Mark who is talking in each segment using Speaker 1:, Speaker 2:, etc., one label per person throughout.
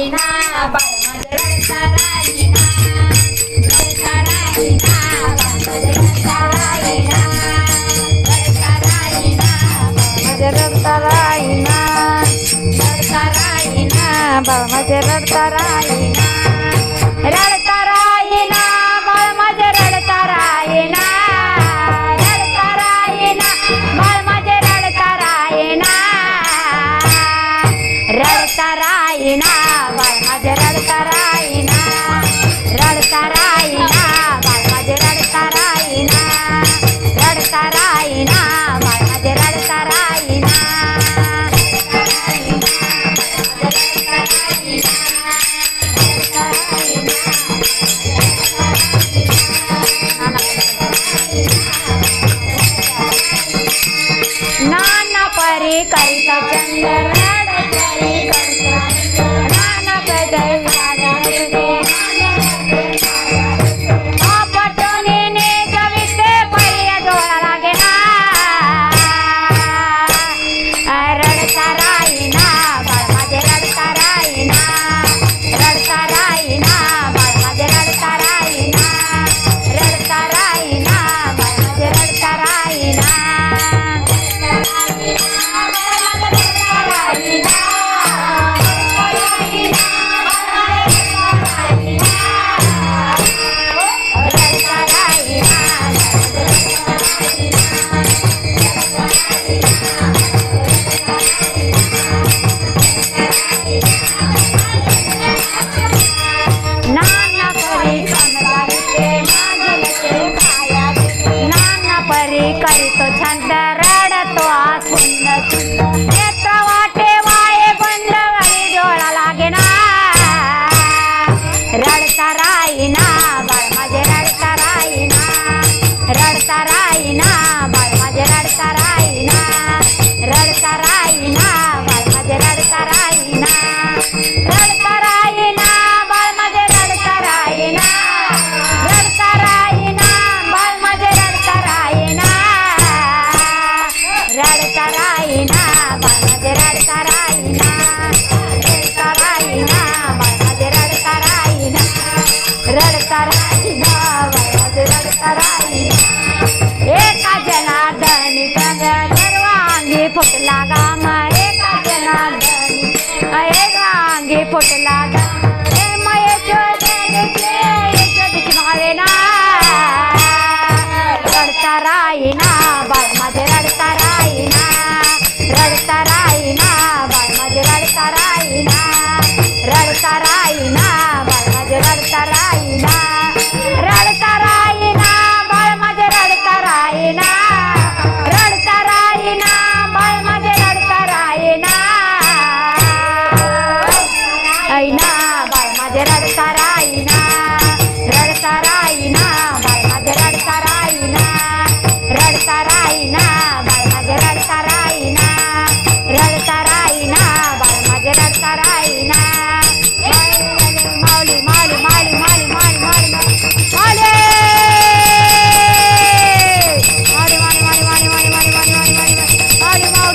Speaker 1: राहिना बाळ रडता राहिना रडता राहिना बाळ ಕಲಿತ ಚಂದನಾಡ ಕರೆ तो छंद रडतो आसुंद नेत्र वाटे वाये गुंडवरी डोळा लागेना रडता राईना बाळ माझे रडता राईना. रडता राईना बाळ माझे रडता राईना. रडता राईना बाळ माझे रडता राईना. एका गा मा एका गाम. एका जनार्दनी अंगे फुटला गा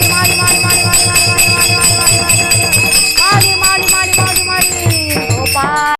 Speaker 1: ดีมาดีมา